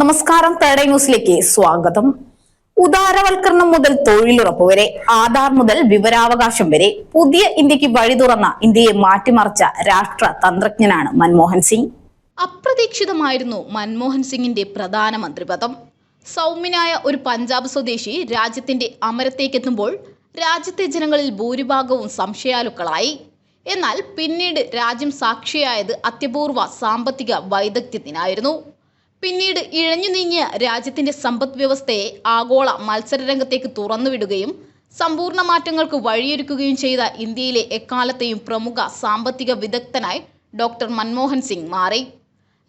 നമസ്കാരം തേടൈ ന്യൂസിലേക്ക് സ്വാഗതം. ഉദാരവൽക്കരണം മുതൽ തൊഴിലുറപ്പ് വരെ ആധാർ മുതൽ വിവരാവകാശം വരെ പുതിയ ഇന്ത്യയ്ക്ക് വഴി തുറന്ന ഇന്ത്യയെ മാറ്റിമറിച്ച രാഷ്ട്ര തന്ത്രജ്ഞനാണ് മൻമോഹൻ സിംഗ്. അപ്രതീക്ഷിതമായിരുന്നു മൻമോഹൻ സിംഗിന്റെ പ്രധാനമന്ത്രി പദം സൗമ്യനായ ഒരു പഞ്ചാബ് സ്വദേശി രാജ്യത്തിന്റെ അമരത്തേക്കെത്തുമ്പോൾ രാജ്യത്തെ ജനങ്ങളിൽ ഭൂരിഭാഗവും സംശയാലുക്കളായി. എന്നാൽ പിന്നീട് രാജ്യം സാക്ഷിയായത് അത്യപൂർവ സാമ്പത്തിക വൈദഗ്ധ്യത്തിനായിരുന്നു. പിന്നീട് ഇഴഞ്ഞു നീങ്ങിയ രാജ്യത്തിന്റെ സമ്പദ് വ്യവസ്ഥയെ ആഗോള മത്സര മത്സരരംഗത്തേക്ക് തുറന്നുവിടുകയും സമ്പൂർണ മാറ്റങ്ങൾക്ക് വഴിയൊരുക്കുകയും ചെയ്ത ഇന്ത്യയിലെ എക്കാലത്തെയും പ്രമുഖ സാമ്പത്തിക വിദഗ്ധനായി ഡോക്ടർ മൻമോഹൻ സിംഗ് മാറി.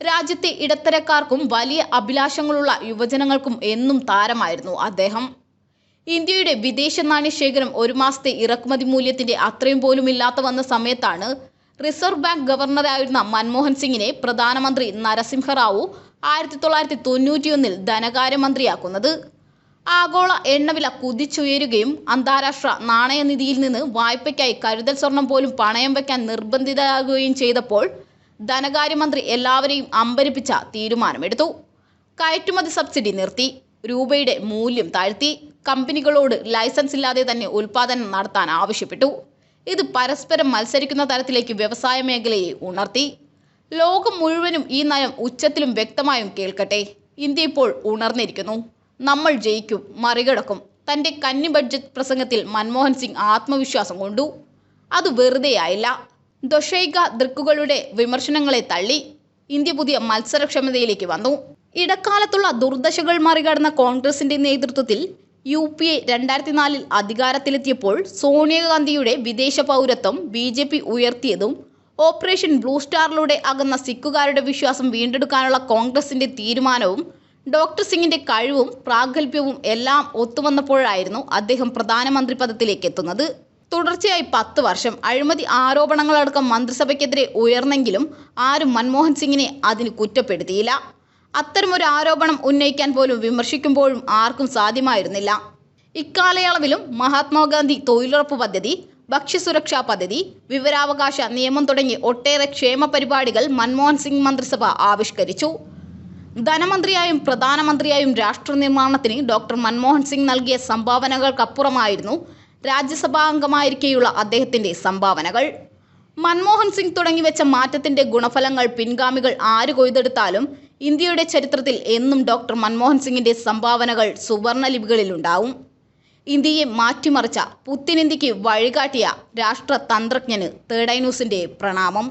രാജ്യത്തെ ഇടത്തരക്കാർക്കും വലിയ അഭിലാഷങ്ങളുള്ള യുവജനങ്ങൾക്കും എന്നും താരമായിരുന്നു അദ്ദേഹം. ഇന്ത്യയുടെ വിദേശ നാണ്യശേഖരം ഒരു മാസത്തെ ഇറക്കുമതി മൂല്യത്തിന്റെ അത്രയും പോലും ഇല്ലാത്ത വന്ന സമയത്താണ് റിസർവ് ബാങ്ക് ഗവർണറായിരുന്ന മൻമോഹൻ സിംഗിനെ പ്രധാനമന്ത്രി നരസിംഹറാവു ആയിരത്തി തൊള്ളായിരത്തി തൊണ്ണൂറ്റിയൊന്നിൽ ധനകാര്യമന്ത്രിയാക്കുന്നത്. ആഗോള എണ്ണവില കുതിച്ചുയരുകയും അന്താരാഷ്ട്ര നാണയനിധിയിൽ നിന്ന് വായ്പയ്ക്കായി കരുതൽ സ്വർണം പോലും പണയം വയ്ക്കാൻ നിർബന്ധിതരാകുകയും ചെയ്തപ്പോൾ ധനകാര്യമന്ത്രി എല്ലാവരെയും അമ്പരിപ്പിച്ച തീരുമാനമെടുത്തു. കയറ്റുമതി സബ്സിഡി നിർത്തി രൂപയുടെ മൂല്യം താഴ്ത്തി കമ്പനികളോട് ലൈസൻസ് ഇല്ലാതെ തന്നെ ഉൽപാദനം നടത്താൻ ആവശ്യപ്പെട്ടു. ഇത് പരസ്പരം മത്സരിക്കുന്ന തരത്തിലേക്ക് വ്യവസായ മേഖലയെ ഉണർത്തി. ലോകം മുഴുവനും ഈ നയം ഉച്ചത്തിലും വ്യക്തമായും കേൾക്കട്ടെ. ഇന്ത്യ ഇപ്പോൾ ഉണർന്നിരിക്കുന്നു. നമ്മൾ ജയിക്കും മറികടക്കും. തന്റെ കന്നി ബഡ്ജറ്റ് പ്രസംഗത്തിൽ മൻമോഹൻ സിംഗ് ആത്മവിശ്വാസം കൊണ്ടു. അത് വെറുതെയായില്ല. ദൊഷൈക ദൃക്കുകളുടെ വിമർശനങ്ങളെ തള്ളി. ഇന്ത്യ പുതിയ മത്സരക്ഷമതയിലേക്ക് വന്നു. ഇടക്കാലത്തുള്ള ദുർദശകൾ മറികടന്ന കോൺഗ്രസിന്റെ നേതൃത്വത്തിൽ യു പി എ രണ്ടായിരത്തി നാലിൽ അധികാരത്തിലെത്തിയപ്പോൾ സോണിയാഗാന്ധിയുടെ വിദേശ പൗരത്വം ബി ജെ പി ഉയർത്തിയതും ഓപ്പറേഷൻ ബ്ലൂ സ്റ്റാറിലൂടെ അകന്ന സിഖുകാരുടെ വിശ്വാസം വീണ്ടെടുക്കാനുള്ള കോൺഗ്രസിന്റെ തീരുമാനവും ഡോക്ടർ സിംഗിന്റെ കഴിവും പ്രാഗൽഭ്യവും എല്ലാം ഒത്തുവന്നപ്പോഴായിരുന്നു അദ്ദേഹം പ്രധാനമന്ത്രി പദത്തിലേക്ക് എത്തുന്നത്. തുടർച്ചയായി പത്ത് വർഷം അഴിമതി ആരോപണങ്ങളടക്കം മന്ത്രിസഭയ്ക്കെതിരെ ഉയർന്നെങ്കിലും ആരും മൻമോഹൻ സിംഗിനെ അതിന് കുറ്റപ്പെടുത്തിയില്ല. അത്തരമൊരു ആരോപണം ഉന്നയിക്കാൻ പോലും വിമർശിക്കുമ്പോഴും ആർക്കും സാധ്യമായിരുന്നില്ല. ഇക്കാലയളവിലും മഹാത്മാഗാന്ധി തൊഴിലുറപ്പ് പദ്ധതി ഭക്ഷ്യസുരക്ഷാ പദ്ധതി വിവരാവകാശ നിയമം തുടങ്ങി ഒട്ടേറെ ക്ഷേമ പരിപാടികൾ മൻമോഹൻ സിംഗ് മന്ത്രിസഭ ആവിഷ്കരിച്ചു. ധനമന്ത്രിയായും പ്രധാനമന്ത്രിയായും രാഷ്ട്ര നിർമ്മാണത്തിന് ഡോക്ടർ മൻമോഹൻ സിംഗ് നൽകിയ സംഭാവനകൾക്കപ്പുറമായിരുന്നു രാജ്യസഭാ അംഗമായിരിക്കെയുള്ള അദ്ദേഹത്തിന്റെ സംഭാവനകൾ. മൻമോഹൻ സിംഗ് തുടങ്ങിവെച്ച മാറ്റത്തിന്റെ ഗുണഫലങ്ങൾ പിൻഗാമികൾ ആര് കൊയ്തെടുത്താലും ഇന്ത്യയുടെ ചരിത്രത്തിൽ എന്നും ഡോക്ടർ മൻമോഹൻ സിംഗിന്റെ സംഭാവനകൾ സുവർണ ലിപികളിലുണ്ടാവും. ഇന്ത്യയെ മാറ്റിമറിച്ച പുത്തിനിന്ത്യക്ക് വഴികാട്ടിയ രാഷ്ട്ര തന്ത്രജ്ഞന് ഐ ന്യൂസിന്റെ പ്രണാമം.